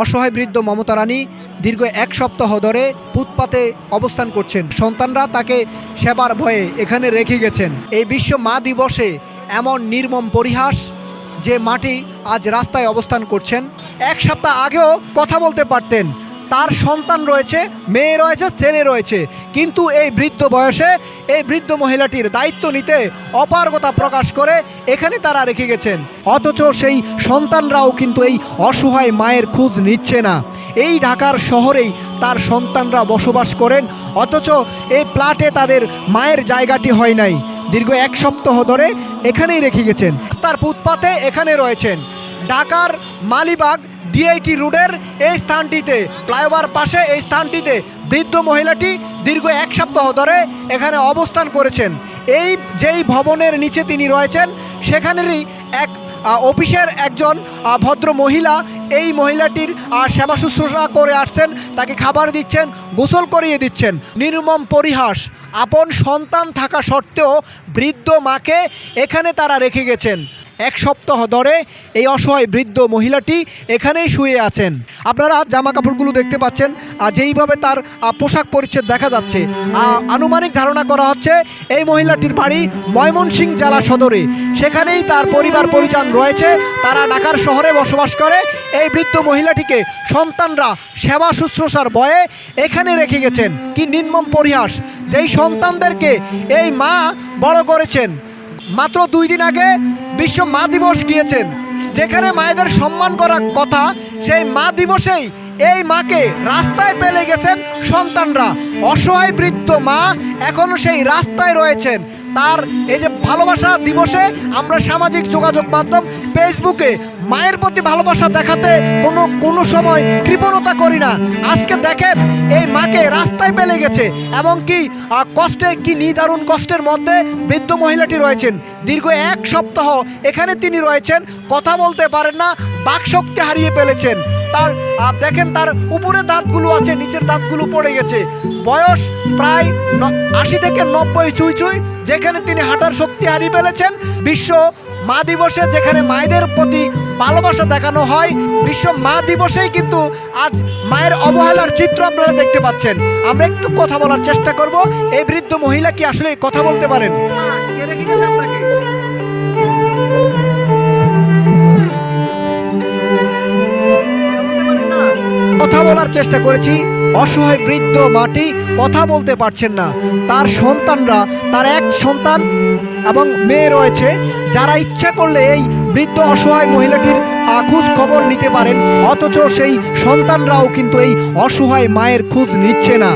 অসহায় বৃদ্ধ মমতা রানী দীর্ঘ এক সপ্তাহ ধরে ফুটপাতে অবস্থান করছেন। সন্তানরা তাকে সেবার ভয়ে এখানে রেখে গেছেন। এই বিশ্ব মা দিবসে এমন নির্মম পরিহাস যে মাটি আজ রাস্তায় অবস্থান করছেন। এক সপ্তাহ আগেও কথা বলতে পারতেন। তার সন্তান রয়েছে, মেয়ে রয়েছে, ছেলে রয়েছে। কিন্তু এই বৃদ্ধ বয়সে এই বৃদ্ধ মহিলাটির দায়িত্ব নিতে অপারগতা প্রকাশ করে এখানে তারা রেখে গেছেন। অথচ সেই সন্তানরাও কিন্তু এই অসহায় মায়ের খোঁজ নিচ্ছে না। এই ঢাকার শহরেই তার সন্তানরা বসবাস করেন, অথচ এই প্লাটে তাদের মায়ের জায়গাটি হয় নাই। দীর্ঘ এক সপ্তাহ ধরে এখানেই রেখে গেছেন। তার ফুটপাতে এখানে রয়েছেন। ঢাকার মালিবাগ ডিআইটি রোডের এই স্থানটিতে, ফ্লাইওভার পাশে এই স্থানটিতে বৃদ্ধ মহিলাটি দীর্ঘ এক সপ্তাহ ধরে এখানে অবস্থান করেছেন। এই যেই ভবনের নিচে তিনি রয়েছেন, সেখানেরই এক অফিসের একজন ভদ্র মহিলা এই মহিলাটির সেবা শুশ্রূষা করে আসছেন, তাকে খাবার দিচ্ছেন, গোসল করিয়ে দিচ্ছেন। নির্মম পরিহাস, আপন সন্তান থাকা সত্ত্বেও বৃদ্ধ মাকে এখানে তারা রেখে গেছেন। এক সপ্তাহ ধরে এই অসহায় বৃদ্ধ মহিলাটি এখানেই শুয়ে আছেন। আপনারা জামা কাপড়গুলো দেখতে পাচ্ছেন আর যেইভাবে তার পোশাক পরিচ্ছেদ দেখা যাচ্ছে। আনুমানিক ধারণা করা হচ্ছে এই মহিলাটির বাড়ি ময়মনসিংহ জেলা সদরে। সেখানেই তার পরিবার পরিজন রয়েছে, তারা ঢাকার শহরে বসবাস করে। এই বৃদ্ধ মহিলাটিকে সন্তানরা সেবা শুশ্রূষার বয়ে এখানে রেখে গেছেন। কি নির্মম পরিহাস, যেই সন্তানদেরকে এই মা বড় করেছেন। মাত্র দুই দিন আগে বিশ্ব মা দিবস গিয়েছেন। যেখানে মায়েদের সম্মান করার কথা, সেই মা দিবসেই এই মাকে রাস্তায় পেলে গেছেন সন্তানরা। অসহায় বৃদ্ধ মা এখনও সেই রাস্তায় রয়েছেন। তার এই যে ভালোবাসা দিবসে আমরা সামাজিক যোগাযোগ মাধ্যম ফেসবুকে মায়ের প্রতি ভালোবাসা দেখাতে কোনো কোনো সময় কৃপণতা করি না। আজকে দেখেন, এই মাকে রাস্তায় পেলে গেছে। এবং কি কষ্টে, কি নিদারুণ কষ্টের মধ্যে বৃদ্ধ মহিলাটি রয়েছেন। দীর্ঘ এক সপ্তাহ এখানে তিনি রয়েছেন। কথা বলতে পারেন না, বাকশক্তি হারিয়ে ফেলেছেন। তার দেখেন তার উপরে দাঁতগুলো আছে, নিচের দাঁতগুলো পড়ে গেছে। বয়স প্রায় আশি থেকে নব্বই চুই চুই, যেখানে তিনি হাঁটার শক্তি হারিয়ে ফেলেছেন। বিশ্ব মা দিবসে যেখানে মায়েদের প্রতি ভালোবাসা দেখানো হয়। বিশ্ব মা দিবসেই কিন্তু আজ মায়ের অবহেলার চিত্র আপনারা দেখতে পাচ্ছেন। আমরা একটু কথা বলার চেষ্টা করব। এই বৃদ্ধ মহিলা কি আসলে কথা বলতে পারেন? কথা বলার চেষ্টা করেছি। অসহায় বৃদ্ধ মাটি কথা বলতে পারছেন না। তার সন্তানরা, তার এক সন্তান এবং মেয়ে রয়েছে, যারা ইচ্ছা করলে এই বৃদ্ধ অসহায় মহিলাটির খোঁজ খবর নিতে পারেন, অথচ সেই সন্তানরাও কিন্তু এই অসহায় মায়ের খোঁজ নিচ্ছে না।